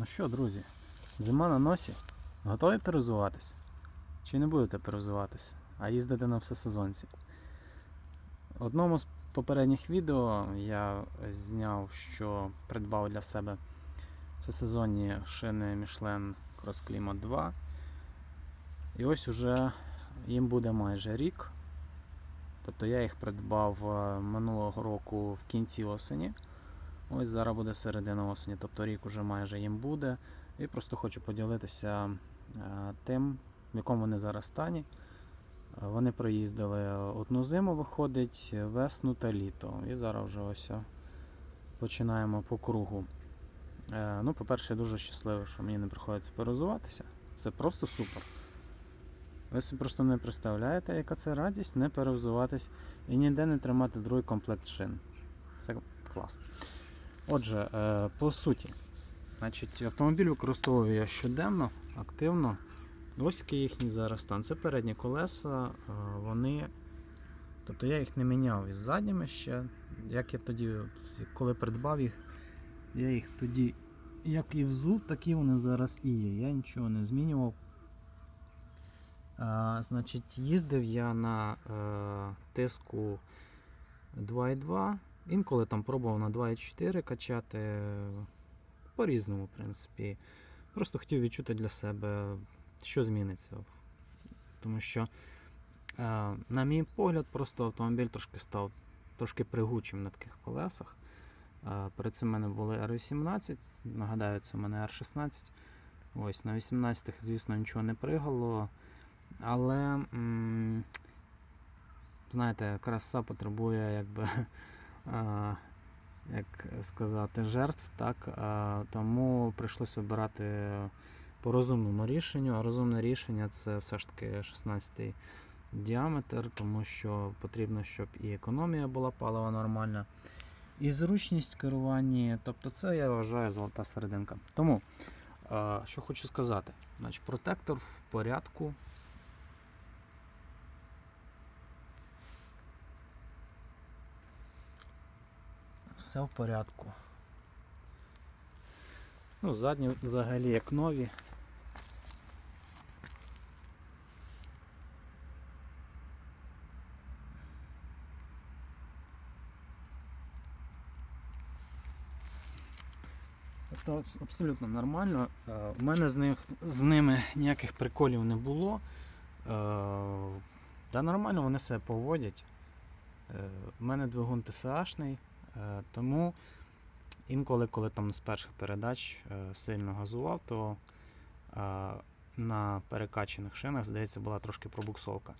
Ну що, друзі, зима на носі. Готові перезуватись? Чи не будете перезуватись, а їздити на всесезонці? В одному з попередніх відео я зняв, що придбав для себе всесезонні шини Michelin Cross Climate 2. І ось уже їм буде майже рік. Тобто я їх придбав е, минулого року в кінці осені. Ось зараз буде середина осені, тобто рік уже майже їм буде. І просто хочу поділитися е, тим, в якому вони зараз стані. Е, Вони проїздили одну зиму, виходить, весну та літо. І зараз вже ось починаємо по кругу. Е, Ну, по-перше, я дуже щасливий, що мені не приходиться перезуватися. Це просто супер. Ви собі просто не представляєте, яка це радість не перевзуватись і ніде не тримати другий комплект шин. Це клас. Отже, е, по суті, значить, автомобіль використовую я щоденно, активно. Ось який їхній зараз стан. Це передні колеса, е, вони. Тобто я їх не міняв із задніми ще. Як я тоді, коли придбав їх, я їх тоді як і взув, так і вони зараз і є. Я нічого не змінював. А, значить, їздив я на е, тиску 2.2. Інколи там пробував на 2.4 качати по-різному, в принципі. Просто хотів відчути для себе, що зміниться. Тому що, е, на мій погляд, просто автомобіль трошки став трошки пригучим на таких колесах. Е, Перед цим в мене були R18, нагадаю, це в мене R16. Ось, на 18-х, звісно, нічого не пригало. Але, знаєте, краса потребує, якби, як сказати, жертв, так? Тому прийшлось вибирати по розумному рішенню. А розумне рішення це все ж таки 16 й діаметр, тому що потрібно, щоб і економія була палива нормальна, і зручність в керуванні. Тобто це я вважаю золота серединка. Тому, що хочу сказати, значить, протектор в порядку. Все в порядку. Ну, задні взагалі як нові. Тобто абсолютно нормально. Е, У мене з, них, з ними ніяких приколів не було. Е, Та нормально вони себе поводять. Е, У мене двигун ТСАшний, е, тому інколи, коли там з перших передач е, сильно газував, то е, на перекачаних шинах, здається, була трошки пробуксовка.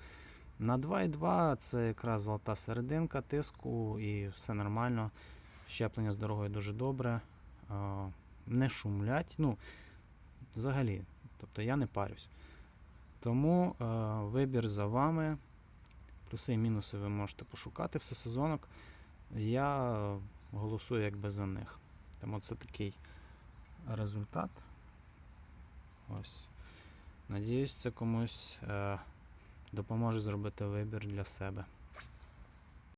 На 2.2 це якраз золота серединка тиску і все нормально. Щеплення з дорогою дуже добре. Е, Не шумлять. Ну, взагалі, тобто я не парюсь. Тому е, вибір за вами. Плюси і мінуси ви можете пошукати всесезонок. Я голосую якби за них. Тому це такий результат. Ось. Надіюсь, це комусь е, допоможе зробити вибір для себе.